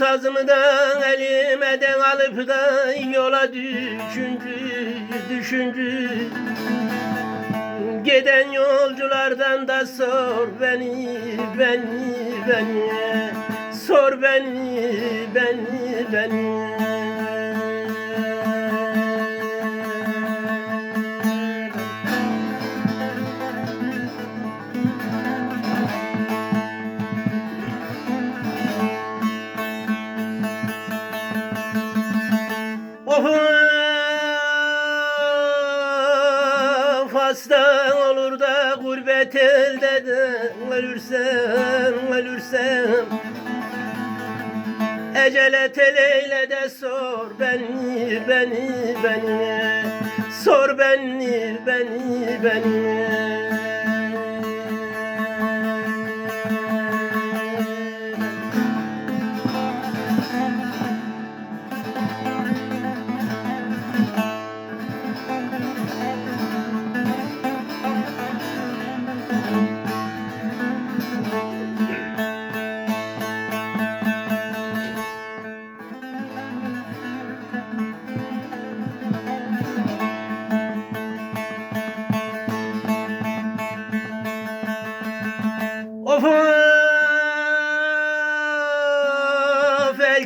Kızımı da elimden alıp da yola düşündü, düşündü. Giden yolculardan da sor beni, beni, beni. Sor beni, beni, beni of, hasta olur da gurbet elde de ölürsem ölürsem. Ecele teleyle de sor beni beni beni. Sor beni beni beni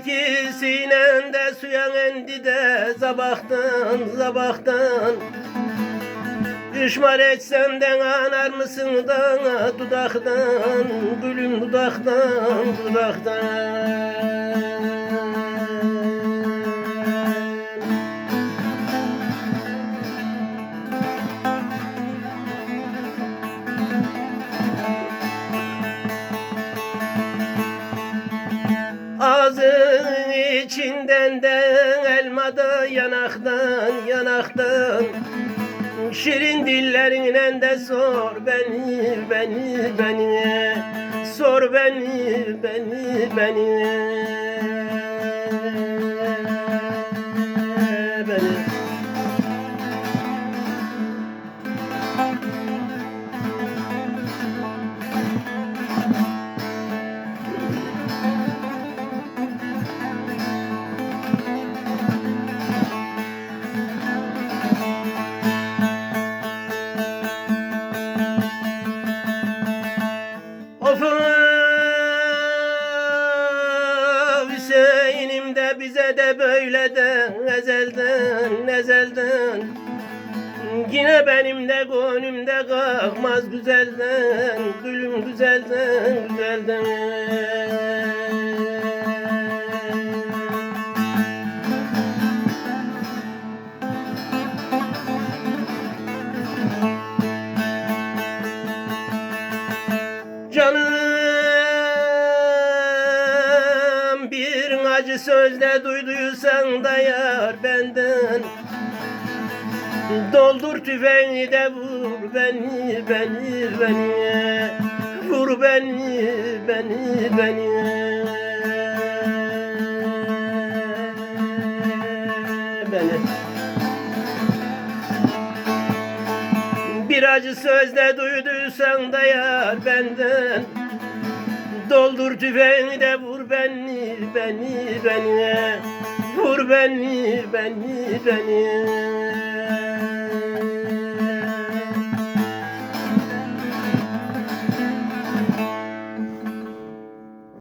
Belki sinende suya endi de Zabahtan zabahtan Düşman etsem de anar mısın da Dudaktan gülüm dudaktan dudaktan içinden de elma da yanaktan yanaktan. Şirin dillerinden de sor beni beni beni. Sor beni beni beni De bize de böyle de ezelden ezelden. Yine benim de gönlümde kalkmaz güzelden Gülüm güzelden güzelden acı sözle duyduysan da yar benden. Doldur tüfeğini de vur beni beni beni. Vur beni beni beni. Bir acı sözle duyduysan da yar benden Doldur tüfeğini de vur beni, beni, beni. Vur beni, beni, beni